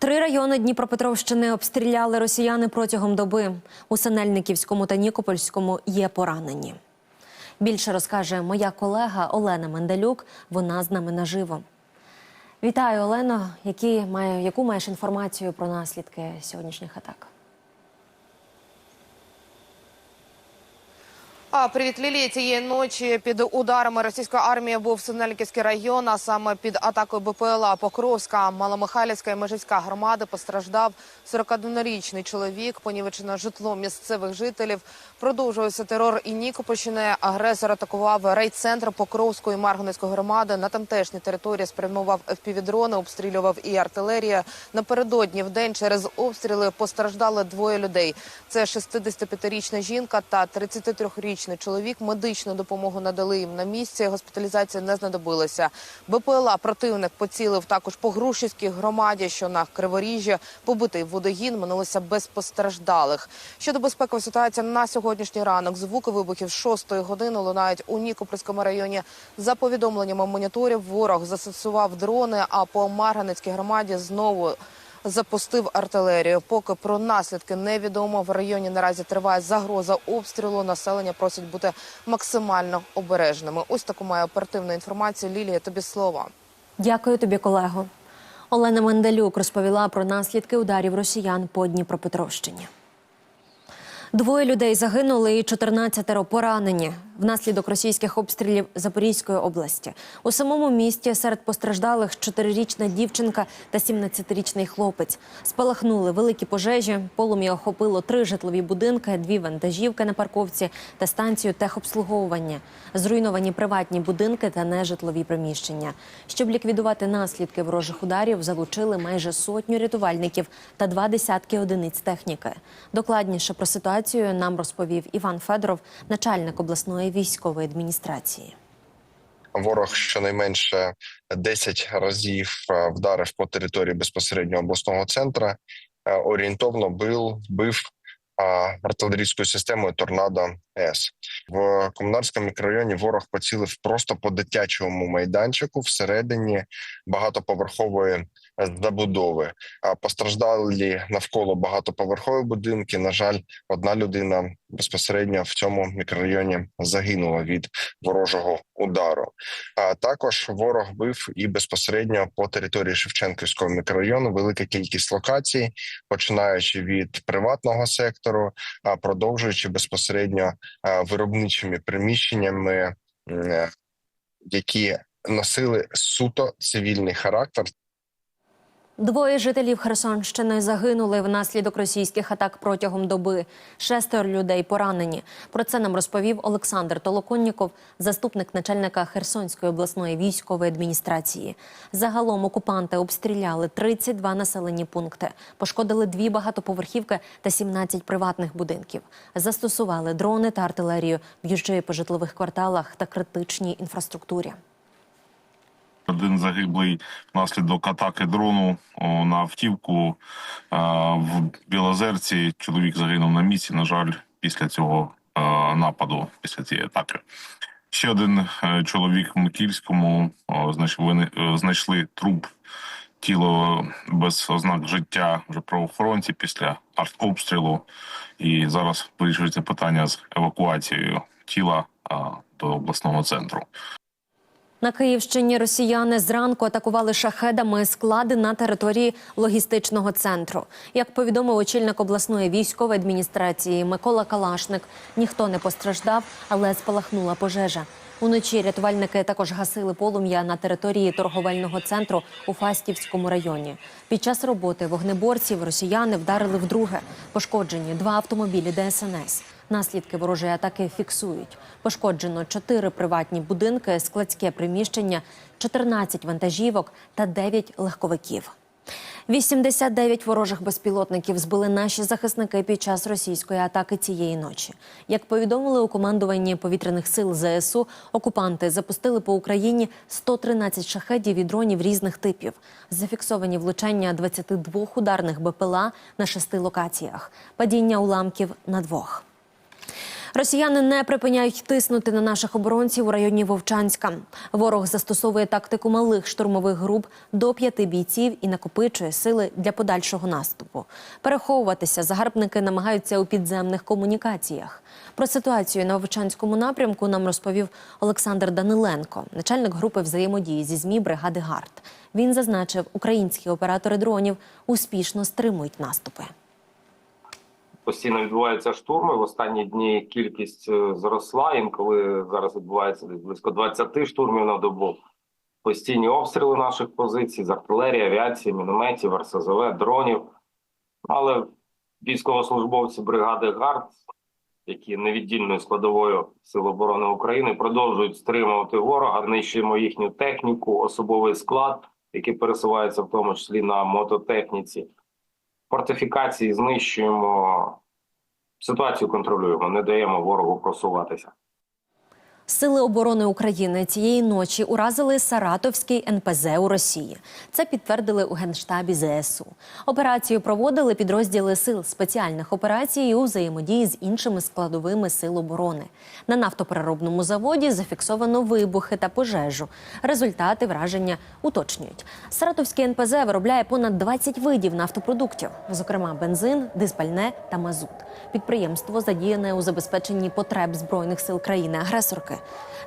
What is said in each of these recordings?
Три райони Дніпропетровщини обстріляли росіяни протягом доби. У Синельниківському та Нікопольському є поранені. Більше розкаже моя колега Олена Мендалюк. Вона з нами наживо. Вітаю, Олено. Які має, яку маєш інформацію про наслідки сьогоднішніх атак? А, привіт, Лілія. Цієї ночі під ударами російської армії був Синельниківський район, а саме під атакою БПЛА Покровська, Маломихайлівська і Межицька громади постраждав 41-річний чоловік, понівечено житло місцевих жителів. Продовжується терор і Нікопольщини. Агресор атакував райцентр Покровської і Марганецької громади. На тамтешній території спрямував FPV-дрони, обстрілював і артилерія. Напередодні в день через обстріли постраждали двоє людей. Це 65-річна жінка та 33-річний чоловік. Медичну допомогу надали їм на місці. Госпіталізація не знадобилася. БПЛА противник поцілив також по Грушівській громаді, що на Криворіжжі. Побитий водогін минулося без постраждалих. Щодо безпекової ситуації на сьогоднішній ранок, звуки вибухів 6 години лунають у Нікопольському районі. За повідомленнями моніторів, ворог застосував дрони. А по Марганецькій громаді знову запустив артилерію. Поки про наслідки невідомо. В районі наразі триває загроза обстрілу. Населення просить бути максимально обережними. Ось таку маю оперативну інформацію. Лілія, тобі слово. Дякую тобі, колего. Олена Менделюк розповіла про наслідки ударів росіян по Дніпропетровщині. Двоє людей загинули і 14 поранені внаслідок російських обстрілів Запорізької області. У самому місті серед постраждалих 4-річна дівчинка та 17-річний хлопець. Спалахнули великі пожежі. Полум'я охопило три житлові будинки, дві вантажівки на парковці та станцію техобслуговування. Зруйновані приватні будинки та нежитлові приміщення. Щоб ліквідувати наслідки ворожих ударів, залучили майже сотню рятувальників та два десятки одиниць техніки. Докладніше про ситуацію нам розповів Іван Федоров, начальник обласної військової адміністрації. Ворог щонайменше 10 разів е, вдарив по території безпосередньо обласного центру. Е, Орієнтовно бив, бив артилерійською системою Торнадо С в комунарському мікрорайоні. Ворог поцілив просто по дитячому майданчику всередині багатоповерхової забудови. Постраждали навколо багатоповерхові будинки. На жаль, одна людина безпосередньо в цьому мікрорайоні загинула від ворожого удару. А також ворог бив і безпосередньо по території Шевченківського мікрорайону велика кількість локацій, починаючи від приватного сектору, а продовжуючи безпосередньо виробничими приміщеннями, які носили суто цивільний характер. Двоє жителів Херсонщини загинули внаслідок російських атак протягом доби. Шестеро людей поранені. Про це нам розповів Олександр Толоконніков, заступник начальника Херсонської обласної військової адміністрації. Загалом окупанти обстріляли 32 населені пункти, пошкодили дві багатоповерхівки та 17 приватних будинків. Застосували дрони та артилерію, б'ючи по житлових кварталах та критичній інфраструктурі. Один загиблий внаслідок атаки дрону на автівку в Білозерці. Чоловік загинув на місці. На жаль, після цього нападу, після цієї атаки. Ще один е, чоловік в Микільському знайшли, е, знайшли труп тіло без ознак життя вже правоохоронці після артобстрілу. І зараз вирішується питання з евакуацією тіла до обласного центру. На Київщині росіяни зранку атакували шахедами склади на території логістичного центру. Як повідомив очільник обласної військової адміністрації Микола Калашник, ніхто не постраждав, але спалахнула пожежа. Уночі рятувальники також гасили полум'я на території торговельного центру у Фастівському районі. Під час роботи вогнеборців росіяни вдарили вдруге. Пошкоджені два автомобілі ДСНС. Наслідки ворожої атаки фіксують. Пошкоджено чотири приватні будинки, складське приміщення, 14 вантажівок та 9 легковиків. 89 ворожих безпілотників збили наші захисники під час російської атаки цієї ночі. Як повідомили у командуванні повітряних сил ЗСУ, окупанти запустили по Україні 113 шахедів і дронів різних типів. Зафіксовані влучання 22 ударних БПЛА на шести локаціях, падіння уламків на двох. Росіяни не припиняють тиснути на наших оборонців у районі Вовчанська. Ворог застосовує тактику малих штурмових груп до п'яти бійців і накопичує сили для подальшого наступу. Переховуватися загарбники намагаються у підземних комунікаціях. Про ситуацію на Вовчанському напрямку нам розповів Олександр Даниленко, начальник групи взаємодії зі змі бригади ГАРД. Він зазначив, українські оператори дронів успішно стримують наступи. Постійно відбуваються штурми. В останні дні кількість е, зросла. Інколи зараз відбувається близько 20 штурмів на добу. Постійні обстріли наших позицій з артилерії, авіації, мінометів, РСЗВ, дронів. Але військовослужбовці бригади ГАРД, які невіддільною складовою Сил оборони України, продовжують стримувати ворога, нищуємо їхню техніку, особовий склад, який пересувається в тому числі на мототехніці фортифікації знищуємо, ситуацію контролюємо, не даємо ворогу просуватися. Сили оборони України цієї ночі уразили Саратовський НПЗ у Росії. Це підтвердили у генштабі ЗСУ. Операцію проводили підрозділи сил спеціальних операцій у взаємодії з іншими складовими сил оборони. На нафтопереробному заводі зафіксовано вибухи та пожежу. Результати враження уточнюють. Саратовський НПЗ виробляє понад 20 видів нафтопродуктів, зокрема бензин, дизпальне та мазут. Підприємство задіяне у забезпеченні потреб збройних сил країни-агресорки.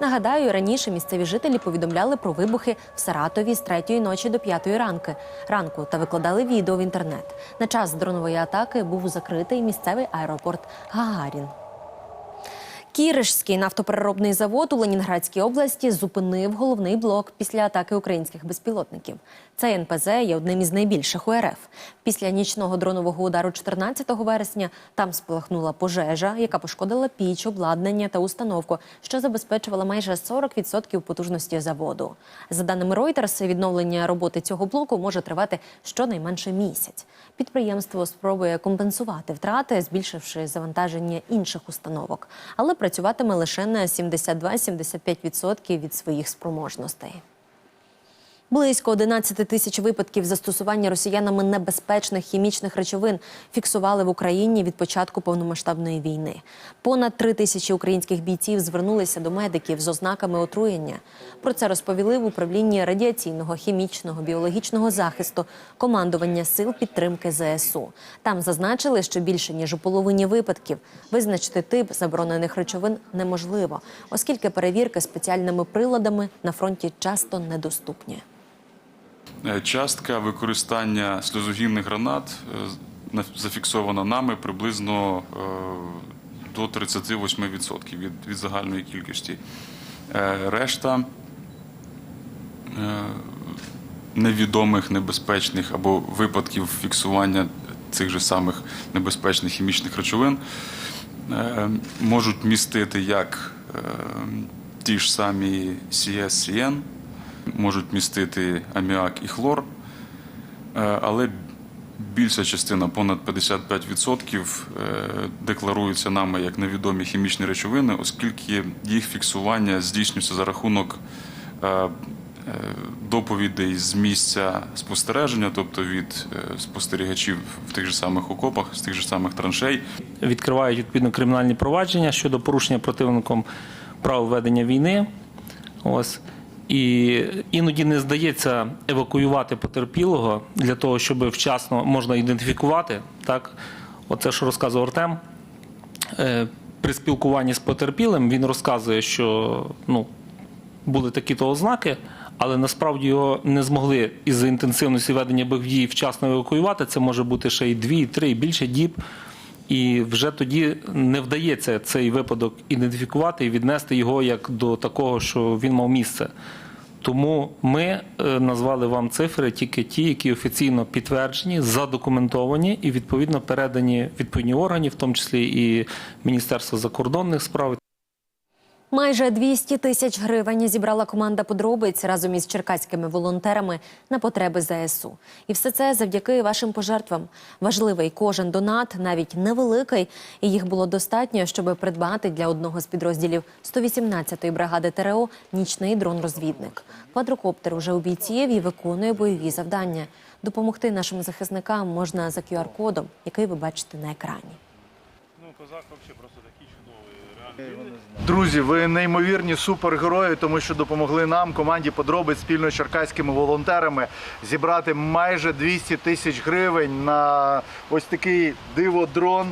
Нагадаю, раніше місцеві жителі повідомляли про вибухи в Саратові з третьої ночі до п'ятої ранки ранку та викладали відео в інтернет. На час дронової атаки був закритий місцевий аеропорт Гагарін. Кіришський нафтопереробний завод у Ленінградській області зупинив головний блок після атаки українських безпілотників. Цей НПЗ є одним із найбільших у РФ. Після нічного дронового удару 14 вересня там спалахнула пожежа, яка пошкодила піч, обладнання та установку, що забезпечувала майже 40% потужності заводу. За даними Reuters, відновлення роботи цього блоку може тривати щонайменше місяць. Підприємство спробує компенсувати втрати, збільшивши завантаження інших установок, але працюватиме лише на 72-75% від своїх спроможностей. Близько 11 тисяч випадків застосування росіянами небезпечних хімічних речовин фіксували в Україні від початку повномасштабної війни. Понад три тисячі українських бійців звернулися до медиків з ознаками отруєння. Про це розповіли в управлінні радіаційного, хімічного, біологічного захисту командування сил підтримки ЗСУ. Там зазначили, що більше ніж у половині випадків визначити тип заборонених речовин неможливо, оскільки перевірки спеціальними приладами на фронті часто недоступні. Е, Частка використання сльозогінних гранат е, зафіксована нами приблизно е, до 38% від, від загальної кількості. Решта невідомих небезпечних або випадків фіксування цих же самих небезпечних хімічних речовин можуть містити як ті ж самі CSCN, можуть містити аміак і хлор, е, але більша частина, понад 55%, е, декларуються нами як невідомі хімічні речовини, оскільки їх фіксування здійснюється за рахунок е, доповідей з місця спостереження, тобто від спостерігачів в тих же самих окопах, з тих же самих траншей. відкривають відповідно кримінальні провадження щодо порушення противником прав ведення війни. Ось. І іноді не здається евакуювати потерпілого для того, щоб вчасно можна ідентифікувати. Так, оце, що розказував Артем. Е, При спілкуванні з потерпілим він розказує, що ну, були такі-то ознаки, але насправді його не змогли із-за інтенсивності ведення бойових дій вчасно евакуювати. Це може бути ще й дві, і три, і більше діб. І вже тоді не вдається цей випадок ідентифікувати і віднести його як до такого, що він мав місце. Тому ми е, назвали вам цифри тільки ті, які офіційно підтверджені, задокументовані і відповідно передані відповідні органи, в тому числі і Міністерство закордонних справ. Майже 200 тисяч гривень зібрала команда подробиць разом із черкаськими волонтерами на потреби ЗСУ. І все це завдяки вашим пожертвам. Важливий кожен донат, навіть невеликий, і їх було достатньо, щоб придбати для одного з підрозділів 118-ї бригади ТРО нічний дрон-розвідник. Квадрокоптер уже у бійців і виконує бойові завдання. Допомогти нашим захисникам можна за QR-кодом, який ви бачите на екрані. Ну, козак вообще просто Друзі, ви неймовірні супергерої, тому що допомогли нам, команді подробиць спільно з черкаськими волонтерами зібрати майже 200 тисяч гривень на ось такий диво-дрон,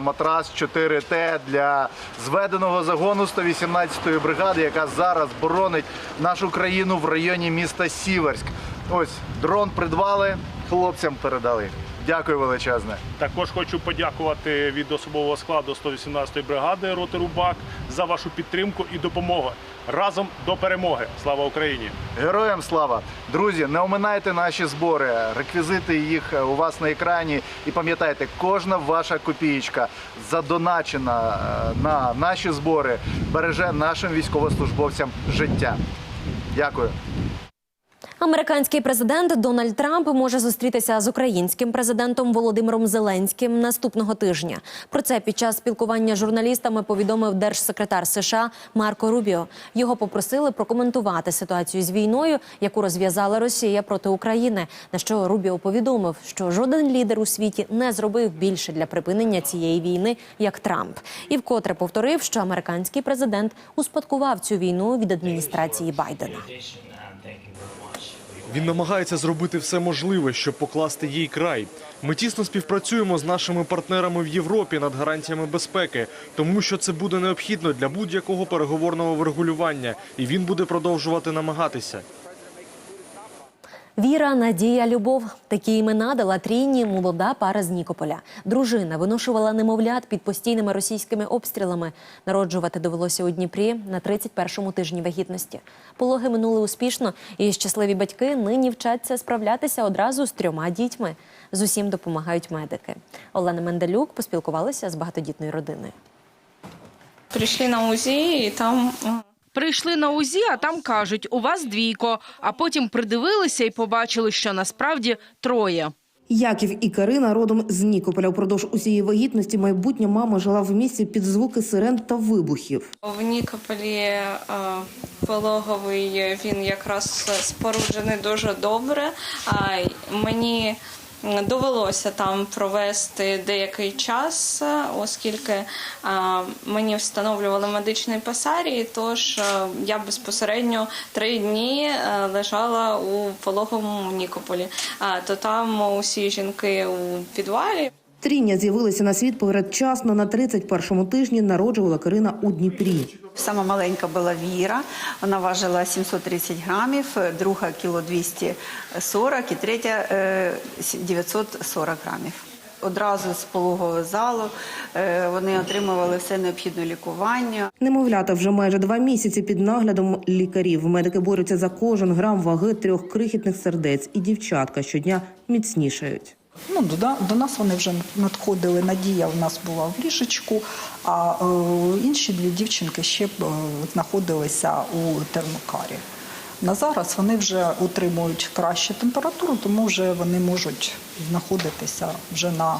матрас 4Т для зведеного загону 118-ї бригади, яка зараз боронить нашу країну в районі міста Сіверськ. Ось дрон придбали, хлопцям передали. Дякую величезне. Також хочу подякувати від особового складу 118-ї бригади роти Рубак за вашу підтримку і допомогу. Разом до перемоги. Слава Україні! Героям слава! Друзі, не оминайте наші збори. Реквізити їх у вас на екрані. І пам'ятайте, кожна ваша копієчка задоначена е, на наші збори береже нашим військовослужбовцям життя. Дякую. Американський президент Дональд Трамп може зустрітися з українським президентом Володимиром Зеленським наступного тижня. Про це під час спілкування з журналістами повідомив держсекретар США Марко Рубіо. Його попросили прокоментувати ситуацію з війною, яку розв'язала Росія проти України. На що Рубіо повідомив, що жоден лідер у світі не зробив більше для припинення цієї війни, як Трамп, і вкотре повторив, що американський президент успадкував цю війну від адміністрації Байдена. Він намагається зробити все можливе, щоб покласти їй край. Ми тісно співпрацюємо з нашими партнерами в Європі над гарантіями безпеки, тому що це буде необхідно для будь-якого переговорного врегулювання, і він буде продовжувати намагатися. Віра, Надія, Любов такі імена дала трійні молода пара з Нікополя. Дружина виношувала немовлят під постійними російськими обстрілами. Народжувати довелося у Дніпрі на 31-му тижні вагітності. Пологи минули успішно, і щасливі батьки нині вчаться справлятися одразу з трьома дітьми. З усім допомагають медики. Олена Менделюк поспілкувалася з багатодітною родиною. Прийшли на УЗІ і там Прийшли на УЗІ, а там кажуть, у вас двійко. А потім придивилися і побачили, що насправді троє. Яків і Карина родом з Нікополя. Впродовж усієї вагітності майбутня мама жила в місті під звуки сирен та вибухів. в Нікополі е, пологовий він якраз споруджений дуже добре. А мені довелося там провести деякий час, оскільки мені встановлювали медичний пасарій, тож я безпосередньо три дні е, лежала у пологовому Нікополі. То там усі жінки у підвалі. Трійня з'явилися на світ передчасно на 31-му тижні. Народжувала Карина у Дніпрі. Сама маленька була Віра, вона важила 730 грамів, друга кіло 240 і третя е, 940 грамів. Одразу з пологового залу е, вони отримували все необхідне лікування. Немовлята вже майже два місяці під наглядом лікарів. Медики борються за кожен грам ваги трьох крихітних сердець, і дівчатка щодня міцнішають. Ну, до, до нас вони вже надходили. Надія у нас була в ліжечку, а е, інші дві дівчинки ще е, знаходилися у термокарі. На зараз вони вже утримують кращу температуру, тому вже вони можуть знаходитися вже на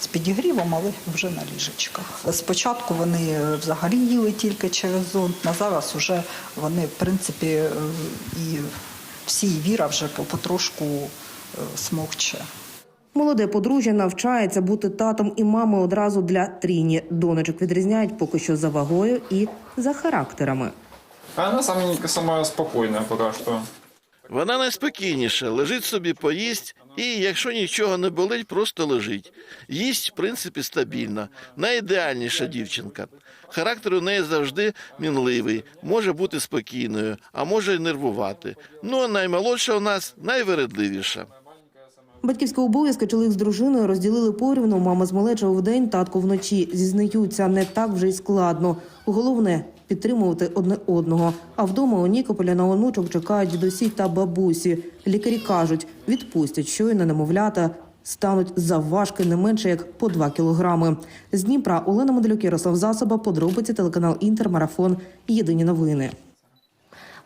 з підігрівом, але вже на ліжечках. Спочатку вони е, взагалі їли тільки через зонд, на зараз вже вони, в принципі, е, і всі віра вже потрошку е, смокче. Молоде подружжя навчається бути татом і мамою одразу для трійні. Донечок відрізняють поки що за вагою і за характерами. Она сама, сама спокойная пока что. Вона найспокійніша, лежить собі, поїсть, і якщо нічого не болить, просто лежить. Їсть, в принципі, стабільно. Найідеальніша дівчинка. Характер у неї завжди мінливий, може бути спокійною, а може й нервувати. Ну а наймолодша у нас найвередливіша. Батьківські обов'язки чоловік з дружиною розділили порівну. Мама з малечого вдень, татко вночі. Зізнаються, не так вже й складно. Головне підтримувати одне одного. А вдома у Нікополя на онучок чекають дідусі та бабусі. Лікарі кажуть, відпустять щойно немовлята. Стануть завважки не менше як по 2 кілограми. З Дніпра Олена Моделюк, Ярослав Засоба, подробиці телеканал Інтермарафон. Єдині новини.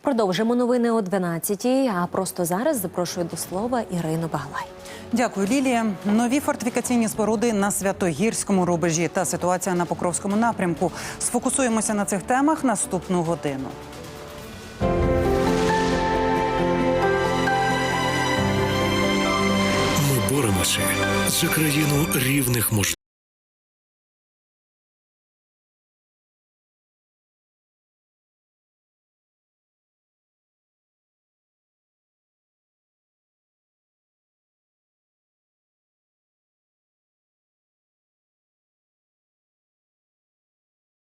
Продовжимо новини о 12-й, А просто зараз запрошую до слова Ірину Баглай. Дякую, Лілія. Нові фортифікаційні споруди на святогірському рубежі та ситуація на Покровському напрямку. Сфокусуємося на цих темах наступну годину. Ми боремося за країну рівних можливостей.